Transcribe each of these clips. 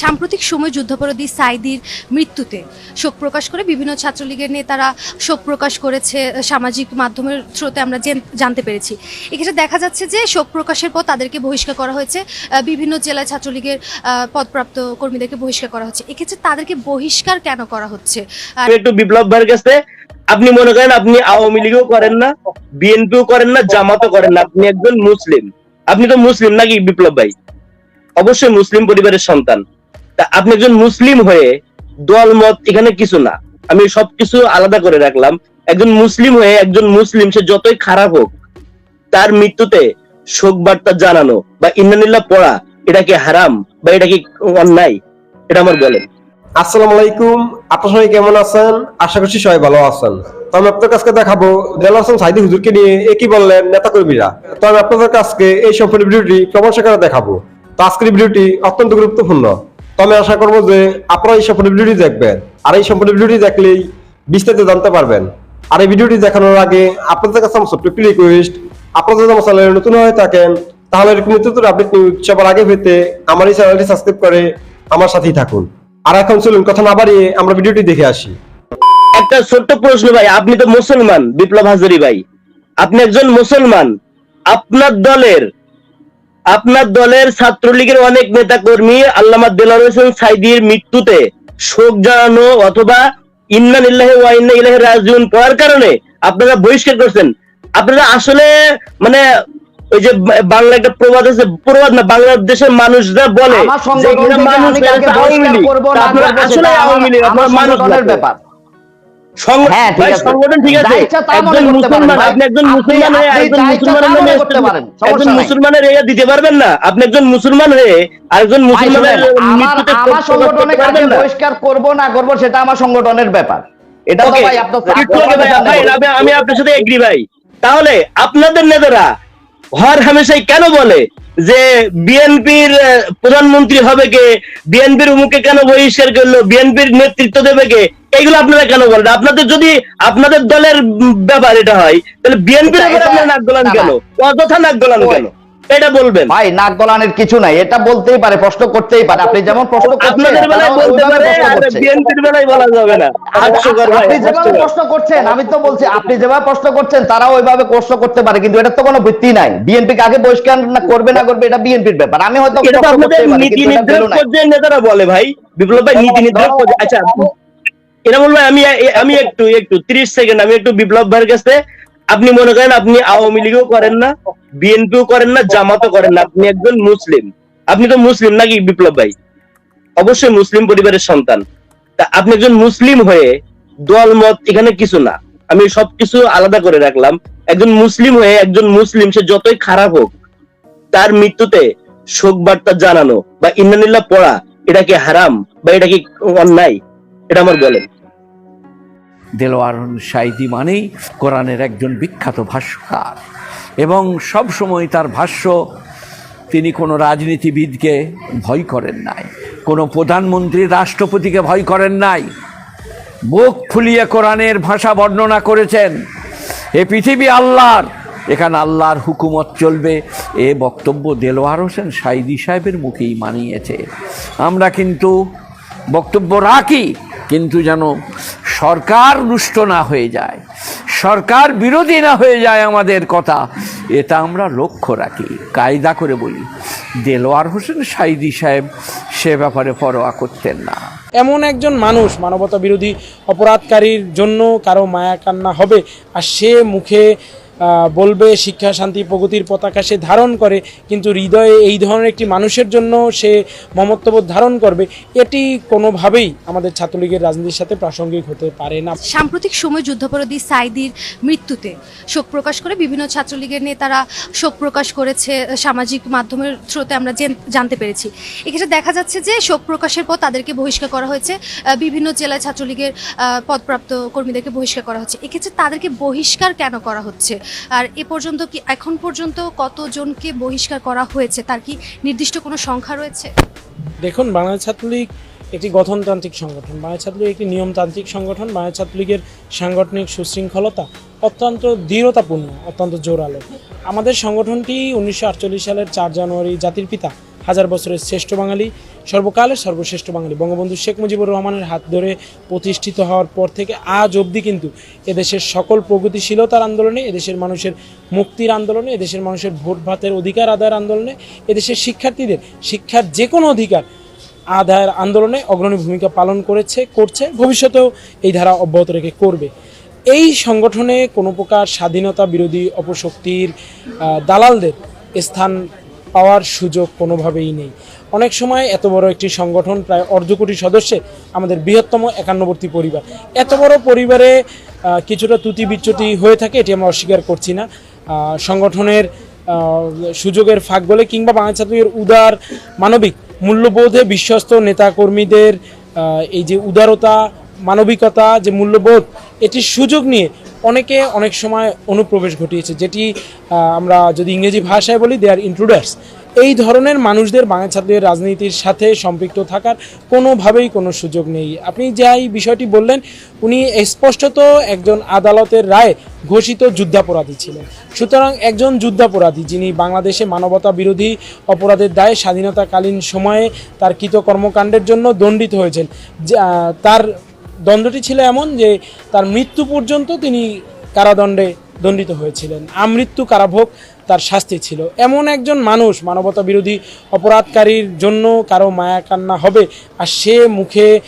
সাম্প্রতিক সময় যুদ্ধাপরাধী সাইদির মৃত্যুতে শোক প্রকাশ করে বিভিন্ন ছাত্রলীগের নেতারা শোক প্রকাশ করেছে সামাজিক মাধ্যমের থ্রুতে আমরা জানতে পেরেছি। এক্ষেত্রে দেখা যাচ্ছে যে শোক প্রকাশের পর তাদেরকে বহিষ্কার করা হয়েছে বিভিন্ন জেলায় ছাত্রলীগের পদপ্রাপ্ত কর্মীদেরকে বহিষ্কার করা হচ্ছে। এক্ষেত্রে তাদেরকে বহিষ্কার কেন করা হচ্ছে? একটু বিপ্লব ভাইয়ের কাছে, আপনি মনে করেন আপনি আওয়ামী লীগও করেন না, বিএনপিও করেন না, জামাতও করেন না, আপনি একজন মুসলিম। আপনি তো মুসলিম নাকি বিপ্লব ভাই? অবশ্যই মুসলিম পরিবারের সন্তান। তা আপনি একজন মুসলিম হয়ে দল, মত, এখানে কিছু না। আমি সবকিছু আলাদা করে রাখলাম। একজন মুসলিম হয়ে একজন মুসলিম, সে যতই খারাপ হোক, তার মৃত্যুতে শোক বার্তা জানানো বা ইন্নানিল্লাহ পড়া, এটা কি হারাম বা এটা কি অন্যায়? এটা আমার বলেন। আসসালামু আলাইকুম। আপনার সবাই কেমন আছেন? আশা করছি সবাই ভালো আছেন। তো আমি আপনার কাছে দেখাবো হোসেন সাইদি হুজুরকে নিয়ে একই বললেন নেতা কর্মীরা তো আমি আপনাদের কাছকে এই সম্পূর্ণ ভিডিওটি প্রমাণ দেখাবো। তো আজকের ভিডিওটি অত্যন্ত গুরুত্বপূর্ণ। তো আমি আশা করব যে আপনারা এই সম্পূর্ণ দেখবেন। আর এই সম্পূর্ণ দেখলেই বিস্তারিত জানতে পারবেন। আর এই ভিডিওটি দেখানোর আগে আপনাদের কাছে আমার ছোট্ট একটি রিকোয়েস্ট আপনারা যদি আমার চ্যানেলে নতুন হয়ে থাকেন, তাহলে এরকম নতুন আপডেট নিউজ সবার আগে পেতে আমার এই চ্যানেলটি সাবস্ক্রাইব করে আমার সাথেই থাকুন। আর এখন চলুন, কথা না বাড়িয়ে আমরা ভিডিওটি দেখে আসি। একটা ছোট্ট প্রশ্ন ভাই, আপনি তো মুসলমান, বিপ্লব হাজারি ভাই। আপনি একজন মুসলমান। আপনার দলের আপনার দলের ছাত্রলীগের অনেক নেতা কর্মী আল্লামা দেলার হোসেন সাইদির মৃত্যুতে শোক জানানো অথবা ইন্না ইল্লাহি ওয়া ইন্না ইলাইহি রাজিউন পড়ার কারণে আপনারা বহিষ্কার করছেন। আপনারা আসলে মানে ওই যে বাংলা একটা প্রবাদ আছে প্রবাদ না বাংলাদেশের মানুষরা বলে আসলে আওয়ামী লীগ আপনারা মানুষ ব্যাপার। সংগঠন ঠিক আছে। যা ইচ্ছা তা মনে একজন মুসলমান আপনি একজন মুসলমান হয়ে একজন যা ইচ্ছা তা মুসলমানের নামে একজন মুসলমানের এরিয়া দিতে পারবেন না? আপনি একজন মুসলমান হয়ে আরেকজন মুসলমানের মৃত্যুতে আমার শোক প্রকাশ সংগঠনে করতে কাকে পারবেন না। বহিষ্কার করব না করব সেটা আমার সংগঠনের ব্যাপার। এটা তো ভাই আপনার একটু আগে ভাই, ভাই, আমি- আমি আপনার সাথে এগ্রি ভাই। তাহলে আপনাদের নেতারা হর হামেশাই কেন বলে যে বিএনপির প্রধানমন্ত্রী হবে কে? বিএনপির উমুকে কেন বহিষ্কার করল? বিএনপির নেতৃত্ব দেবে কে? এইগুলো আপনারা কেন বলেন? আপনাদের যদি আপনাদের দলের ব্যাপার এটা হয় তাহলে বিএনপির এটা- এটা- আপনারা নাক গলান কেন? অযথা নাক গলান কেন? এটা বলবেন। ভাই নাক গলানের কিছু নাই এটা বলতেই পারে প্রশ্ন করতেই পারে। আপনি যেমন প্রশ্ন আপনাদের বেলায় বলতে পারে বিএনপির বেলায় বলা যাবে না। আপনি যেভাবে প্রশ্ন করছেন আমি তো বলছি আপনি যেভাবে প্রশ্ন করছেন তারা ওইভাবে প্রশ্ন করতে পারে কিন্তু এটার তো কোনো ভিত্তি নাই। বিএনপি কাকে বহিষ্কার না করবে না করবে এটা বিএনপির ব্যাপার। আমি হয়তো এটা নীতি নির্ধারক নেতারা বলে ভাই বিপ্লব ভাই নীতি নির্ধারক আচ্ছা এটা বলব আমি আমি একটু একটু, তিরিশ সেকেন্ড আমি একটু বিপ্লব ভাইয়ের কাছে, আপনি মনে করেন আপনি আওয়ামী লীগও করেন না, বিএনপিও করেন না, জামাতও করেন না, আপনি একজন মুসলিম। আপনি তো মুসলিম নাকি বিপ্লব ভাই? অবশ্যই মুসলিম পরিবারের সন্তান। তা আপনি একজন মুসলিম হয়ে দল, মত, এখানে কিছু না। আমি সবকিছু আলাদা করে রাখলাম। একজন মুসলিম হয়ে একজন মুসলিম, সে যতই খারাপ হোক, তার মৃত্যুতে শোক বার্তা জানানো বা ইন্নানিল্লাহ পড়া, এটা কি হারাম বা এটা কি অন্যায়? এটা আমার বলেন। দেলোয়ার সাইদি মানেই কোরআনের একজন বিখ্যাত ভাষ্যকার। এবং সব সময় তার ভাষ্য তিনি কোনো রাজনীতিবিদকে ভয় করেন নাই, কোনো প্রধানমন্ত্রী রাষ্ট্রপতিকে ভয় করেন নাই। বুক ফুলিয়ে কোরআনের ভাষা বর্ণনা করেছেন, এ পৃথিবী আল্লাহর, এখানে আল্লাহর হুকুমত চলবে। এ বক্তব্য দেলোয়ার হোসেন সাইদি সাহেবের মুখেই মানিয়েছে। আমরা কিন্তু বক্তব্য রাখি, কিন্তু যেন সরকার রুষ্ট না হয়ে যায়, সরকার বিরোধী না হয়ে যায় আমাদের কথা। এটা আমরা লক্ষ্য রাখি, কায়দা করে বলি। দেলোয়ার হোসেন সাইদি সাহেব সে ব্যাপারে পরোয়া করতেন না। এমন একজন মানুষ মানবতা বিরোধী অপরাধকারীর জন্য কারও মায়া কান্না হবে, আর সে মুখে বলবে শিক্ষা, শান্তি, প্রগতির পতাকা সে ধারণ করে, কিন্তু হৃদয়ে এই ধরনের একটি মানুষের জন্য সে মমত্ববোধ ধারণ করবে, এটি কোনোভাবেই আমাদের ছাত্রলীগের রাজনীতির সাথে প্রাসঙ্গিক হতে পারে না। সাম্প্রতিক সময় যুদ্ধাপরাধী সাইদির মৃত্যুতে শোক প্রকাশ করে বিভিন্ন ছাত্রলীগের নেতারা শোক প্রকাশ করেছে সামাজিক মাধ্যমের থ্রুতে আমরা জানতে পেরেছি। এক্ষেত্রে দেখা যাচ্ছে যে শোক প্রকাশের পর তাদেরকে বহিষ্কার করা হয়েছে বিভিন্ন জেলায় ছাত্রলীগের পদপ্রাপ্ত কর্মীদেরকে বহিষ্কার করা হচ্ছে। এক্ষেত্রে তাদেরকে বহিষ্কার কেন করা হচ্ছে? আর এ পর্যন্ত কি এখন পর্যন্ত কতজনকে বহিষ্কার করা হয়েছে? তার কি নির্দিষ্ট কোনো সংখ্যা রয়েছে? দেখুন বাংলা ছাত্রলীগ একটি গঠনতান্ত্রিক সংগঠন। বাংলা ছাত্রলীগ একটি নিয়মতান্ত্রিক সংগঠন। বাংলা ছাত্রলীগের সাংগঠনিক সুশৃঙ্খলতা অত্যন্ত দৃঢ়তাপূর্ণ, অত্যন্ত জোরালো। আমাদের সংগঠনটি উনিশশো আটচল্লিশ সালের চার জানুয়ারি জাতির পিতা। হাজার বছরের শ্রেষ্ঠ বাঙালি সর্বকালের সর্বশ্রেষ্ঠ বাঙালি। বঙ্গবন্ধু শেখ মুজিবুর রহমানের হাত ধরে প্রতিষ্ঠিত হওয়ার পর থেকে আজ অবধি কিন্তু এদেশের সকল প্রগতিশীলতার আন্দোলনে, এদেশের মানুষের মুক্তির আন্দোলনে, এদেশের মানুষের ভোট ভাতের অধিকার আদায়ের আন্দোলনে, এদেশের শিক্ষার্থীদের শিক্ষার যে কোনো অধিকার আদায়ের আন্দোলনে অগ্রণী ভূমিকা পালন করেছে, করছে, ভবিষ্যতেও এই ধারা অব্যাহত রেখে করবে। এই সংগঠনে কোনো প্রকার স্বাধীনতা বিরোধী অপশক্তির দালালদের স্থান পাওয়ার সুযোগ কোনোভাবেই নেই। অনেক সময় এত বড় একটি সংগঠন প্রায় অর্ধ কোটি সদস্যে আমাদের বৃহত্তম একান্নবর্তী পরিবার। এত বড় পরিবারে কিছুটা ত্রুটি বিচ্যুতি হয়ে থাকে, এটি আমরা অস্বীকার করছি না। সংগঠনের সুযোগের ফাঁক বলে কিংবা বাংলা ছাত্রীর উদার মানবিক মূল্যবোধে বিশ্বস্ত নেতাকর্মীদের এই যে উদারতা, মানবিকতা যে মূল্যবোধ, এটির সুযোগ নিয়ে অনেকে অনেক সময় অনুপ্রবেশ ঘটিয়েছে, যেটি আমরা যদি ইংরেজি ভাষায় বলি দে আর ইন্ট্রুডার্স এই ধরনের মানুষদের বাংলা ছাত্রদের রাজনীতির সাথে সম্পৃক্ত থাকার কোনোভাবেই কোনো সুযোগ নেই। আপনি যাই বিষয়টি বললেন, উনি স্পষ্টত একজন আদালতের রায়ে ঘোষিত যুদ্ধাপরাধী ছিলেন। সুতরাং একজন যুদ্ধাপরাধী, যিনি বাংলাদেশে মানবতা বিরোধী অপরাধের দায়ে স্বাধীনতাকালীন সময়ে তার কৃত কর্মকাণ্ডের জন্য দণ্ডিত হয়েছেন তার দণ্ডটি ছিল এমন যে তার মৃত্যু পর্যন্ত তিনি কারাদণ্ডে দণ্ডিত হয়েছিলেন। আমৃত্যু কারাভোগ তার শাস্তি ছিল। এমন একজন মানুষ মানবতা বিরোধী অপরাধকারীর জন্য কারও মায়াকান্না হবে আর সে মুখে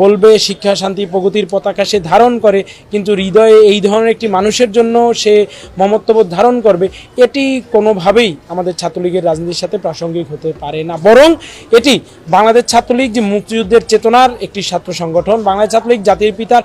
বলবে, শিক্ষা, শান্তি, প্রগতির পতাকা সে ধারণ করে, কিন্তু হৃদয়ে এই ধরনের একটি মানুষের জন্য সে মমত্ববোধ ধারণ করবে, এটি কোনোভাবেই আমাদের ছাত্রলীগের রাজনীতির সাথে প্রাসঙ্গিক হতে পারে না। বরং এটি বাংলাদেশ ছাত্রলীগ যে মুক্তিযুদ্ধের চেতনার একটি ছাত্র সংগঠন, বাংলাদেশ ছাত্রলীগ জাতির পিতার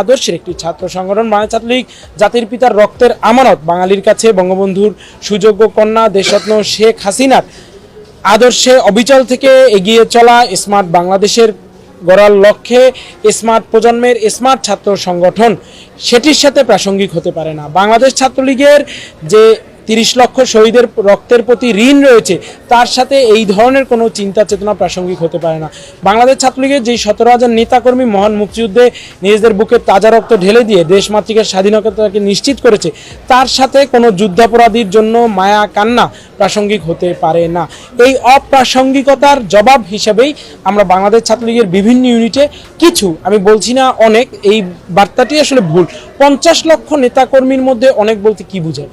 আদর্শের একটি ছাত্র সংগঠন, বাংলাদেশ ছাত্রলীগ জাতির পিতার রক্তের আমানত, বাঙালির কাছে বঙ্গবন্ধুর সুযোগ্য কন্যা দেশরত্ন শেখ হাসিনার আদর্শে অবিচল থেকে এগিয়ে চলা স্মার্ট বাংলাদেশের গড়ার লক্ষ্যে স্মার্ট প্রজন্মের স্মার্ট ছাত্র সংগঠন, সেটির সাথে প্রাসঙ্গিক হতে পারে না। বাংলাদেশ ছাত্রলীগের যে তিরিশ লক্ষ শহীদের রক্তের প্রতি ঋণ রয়েছে, তার সাথে এই ধরনের কোনো চিন্তা চেতনা প্রাসঙ্গিক হতে পারে না। বাংলাদেশ ছাত্রলীগের যেই সতেরো হাজার নেতাকর্মী মহান মুক্তিযুদ্ধে নিজেদের বুকে তাজা রক্ত ঢেলে দিয়ে দেশমাতৃকের স্বাধীনতাকে নিশ্চিত করেছে, তার সাথে কোনো যুদ্ধাপরাধীর জন্য মায়া কান্না প্রাসঙ্গিক হতে পারে না। এই অপ্রাসঙ্গিকতার জবাব হিসেবেই আমরা বাংলাদেশ ছাত্রলীগের বিভিন্ন ইউনিটে কিছু, আমি বলছি না অনেক, এই বার্তাটি আসলে ভুল। পঞ্চাশ লক্ষ নেতাকর্মীর মধ্যে অনেক বলতে কি বোঝায়?